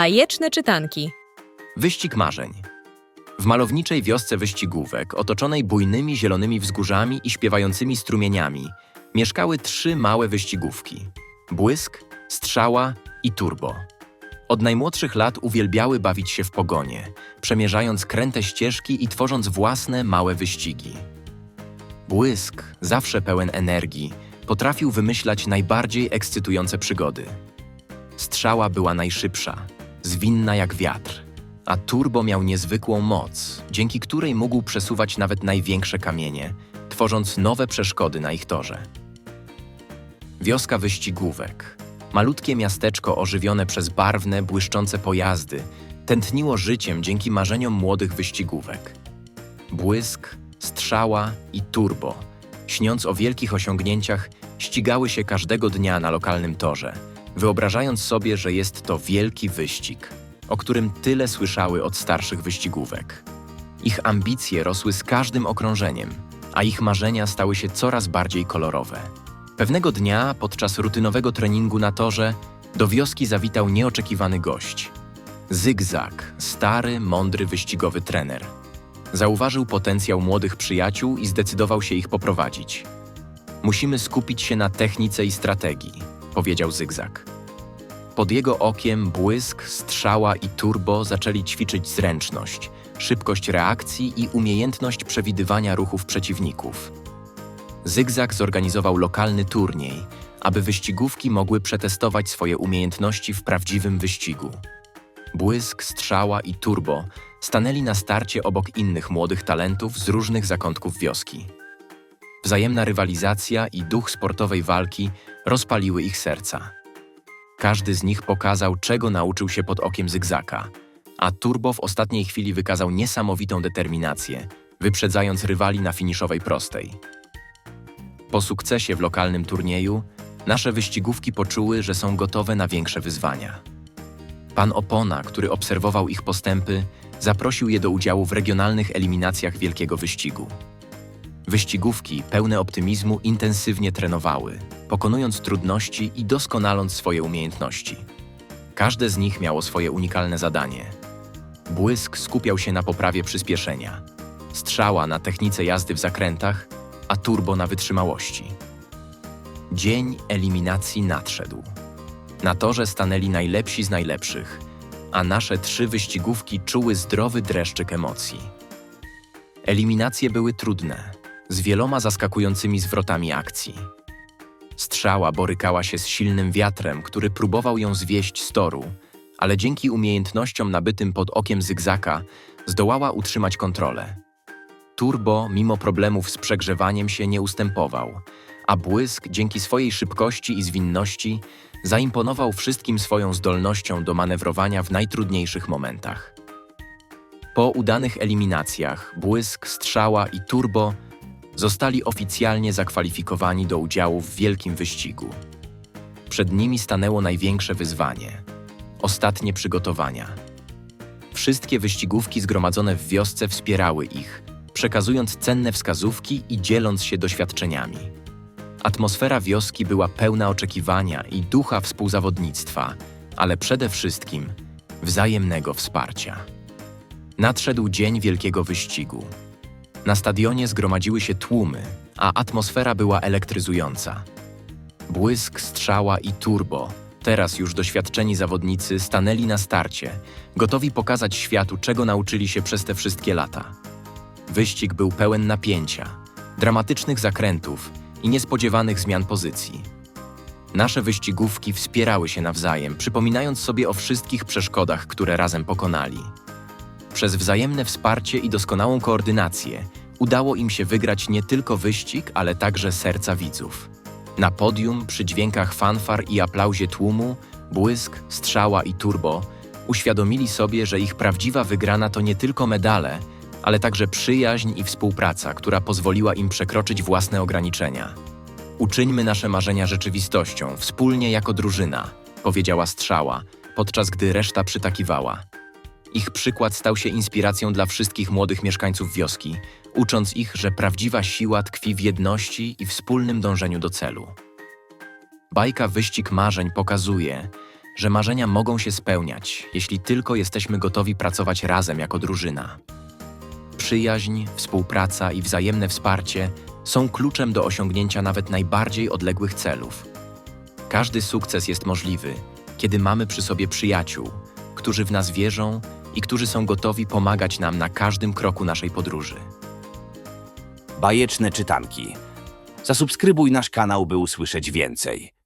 Bajeczne czytanki. Wyścig marzeń. W malowniczej wiosce wyścigówek, otoczonej bujnymi zielonymi wzgórzami i śpiewającymi strumieniami, mieszkały trzy małe wyścigówki: Błysk, Strzała i Turbo. Od najmłodszych lat uwielbiały bawić się w pogonie, przemierzając kręte ścieżki i tworząc własne małe wyścigi. Błysk, zawsze pełen energii, potrafił wymyślać najbardziej ekscytujące przygody. Strzała była najszybsza, zwinna jak wiatr, a turbo miał niezwykłą moc, dzięki której mógł przesuwać nawet największe kamienie, tworząc nowe przeszkody na ich torze. Wioska wyścigówek, malutkie miasteczko ożywione przez barwne, błyszczące pojazdy, tętniło życiem dzięki marzeniom młodych wyścigówek. Błysk, strzała i turbo, śniąc o wielkich osiągnięciach, ścigały się każdego dnia na lokalnym torze, wyobrażając sobie, że jest to wielki wyścig, o którym tyle słyszały od starszych wyścigówek. Ich ambicje rosły z każdym okrążeniem, a ich marzenia stały się coraz bardziej kolorowe. Pewnego dnia, podczas rutynowego treningu na torze, do wioski zawitał nieoczekiwany gość. Zygzak, stary, mądry wyścigowy trener. Zauważył potencjał młodych przyjaciół i zdecydował się ich poprowadzić. Musimy skupić się na technice i strategii, powiedział Zygzak. Pod jego okiem błysk, strzała i turbo zaczęli ćwiczyć zręczność, szybkość reakcji i umiejętność przewidywania ruchów przeciwników. Zygzak zorganizował lokalny turniej, aby wyścigówki mogły przetestować swoje umiejętności w prawdziwym wyścigu. Błysk, strzała i turbo stanęli na starcie obok innych młodych talentów z różnych zakątków wioski. Wzajemna rywalizacja i duch sportowej walki rozpaliły ich serca. Każdy z nich pokazał, czego nauczył się pod okiem Zygzaka, a Turbo w ostatniej chwili wykazał niesamowitą determinację, wyprzedzając rywali na finiszowej prostej. Po sukcesie w lokalnym turnieju, nasze wyścigówki poczuły, że są gotowe na większe wyzwania. Pan Opona, który obserwował ich postępy, zaprosił je do udziału w regionalnych eliminacjach wielkiego wyścigu. Wyścigówki, pełne optymizmu, intensywnie trenowały, pokonując trudności i doskonaląc swoje umiejętności. Każde z nich miało swoje unikalne zadanie. Błysk skupiał się na poprawie przyspieszenia, strzała na technice jazdy w zakrętach, a turbo na wytrzymałości. Dzień eliminacji nadszedł. Na torze stanęli najlepsi z najlepszych, a nasze trzy wyścigówki czuły zdrowy dreszczyk emocji. Eliminacje były trudne, z wieloma zaskakującymi zwrotami akcji. Strzała borykała się z silnym wiatrem, który próbował ją zwieść z toru, ale dzięki umiejętnościom nabytym pod okiem Zygzaka zdołała utrzymać kontrolę. Turbo, mimo problemów z przegrzewaniem się, nie ustępował, a błysk, dzięki swojej szybkości i zwinności, zaimponował wszystkim swoją zdolnością do manewrowania w najtrudniejszych momentach. Po udanych eliminacjach Błysk, Strzała i Turbo zostali oficjalnie zakwalifikowani do udziału w wielkim wyścigu. Przed nimi stanęło największe wyzwanie ostatnie przygotowania. Wszystkie wyścigówki zgromadzone w wiosce wspierały ich, przekazując cenne wskazówki i dzieląc się doświadczeniami. Atmosfera wioski była pełna oczekiwania i ducha współzawodnictwa, ale przede wszystkim wzajemnego wsparcia. Nadszedł dzień wielkiego wyścigu. Na stadionie zgromadziły się tłumy, a atmosfera była elektryzująca. Błysk, strzała i turbo, teraz już doświadczeni zawodnicy, stanęli na starcie, gotowi pokazać światu, czego nauczyli się przez te wszystkie lata. Wyścig był pełen napięcia, dramatycznych zakrętów i niespodziewanych zmian pozycji. Nasze wyścigówki wspierały się nawzajem, przypominając sobie o wszystkich przeszkodach, które razem pokonali. Przez wzajemne wsparcie i doskonałą koordynację udało im się wygrać nie tylko wyścig, ale także serca widzów. Na podium, przy dźwiękach fanfar i aplauzie tłumu, błysk, strzała i turbo uświadomili sobie, że ich prawdziwa wygrana to nie tylko medale, ale także przyjaźń i współpraca, która pozwoliła im przekroczyć własne ograniczenia. Uczyńmy nasze marzenia rzeczywistością, wspólnie jako drużyna, powiedziała strzała, podczas gdy reszta przytakiwała. Ich przykład stał się inspiracją dla wszystkich młodych mieszkańców wioski, ucząc ich, że prawdziwa siła tkwi w jedności i wspólnym dążeniu do celu. Bajka Wyścig Marzeń pokazuje, że marzenia mogą się spełniać, jeśli tylko jesteśmy gotowi pracować razem jako drużyna. Przyjaźń, współpraca i wzajemne wsparcie są kluczem do osiągnięcia nawet najbardziej odległych celów. Każdy sukces jest możliwy, kiedy mamy przy sobie przyjaciół, którzy w nas wierzą i którzy są gotowi pomagać nam na każdym kroku naszej podróży. Bajeczne czytanki. Zasubskrybuj nasz kanał, by usłyszeć więcej.